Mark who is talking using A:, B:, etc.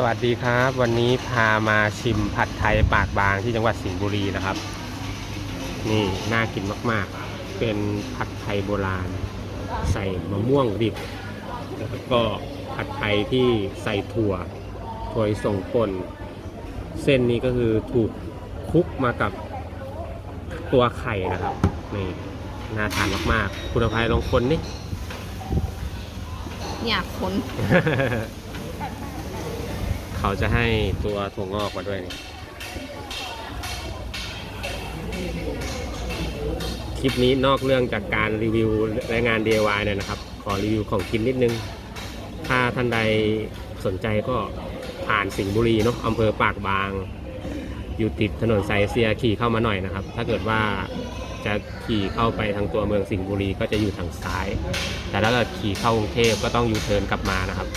A: สวัสดีครับ วันนี้พามาชิมผัดไทยปากบางที่จังหวัดสิงห์บุรีนะครับ นี่น่ากินมากๆ เป็นผัดไทยโบราณ ใส่มะม่วงดิบแล้วก็ผัดไทยที่ใส่ถั่วถั่วลิส่งป่นเส้นนี้ก็คือถูกคลุกมากับตัวไข่นะครับนี่น่าทานมากๆ คุณอภัยลองคนนี่
B: เนี่ยคน
A: เขาจะให้ตัวถั่วงอกมาด้วยนี่คลิปนี้นอกเรื่องจากการรีวิวและงาน DIY เนี่ยนะครับ ขอรีวิวของกินนิดนึง ถ้าท่านใดสนใจก็ผ่านสิงห์บุรีเนาะอำเภอปากบาง อยู่ติดถนนสายเอเซียขี่เข้ามาหน่อยนะครับ ถ้าเกิดว่าจะขี่เข้าไปทางตัวเมืองสิงห์บุรีก็จะอยู่ทางซ้าย แต่ถ้าเกิดขี่เข้ากรุงเทพก็ต้องยูเทิร์นกลับมานะครับ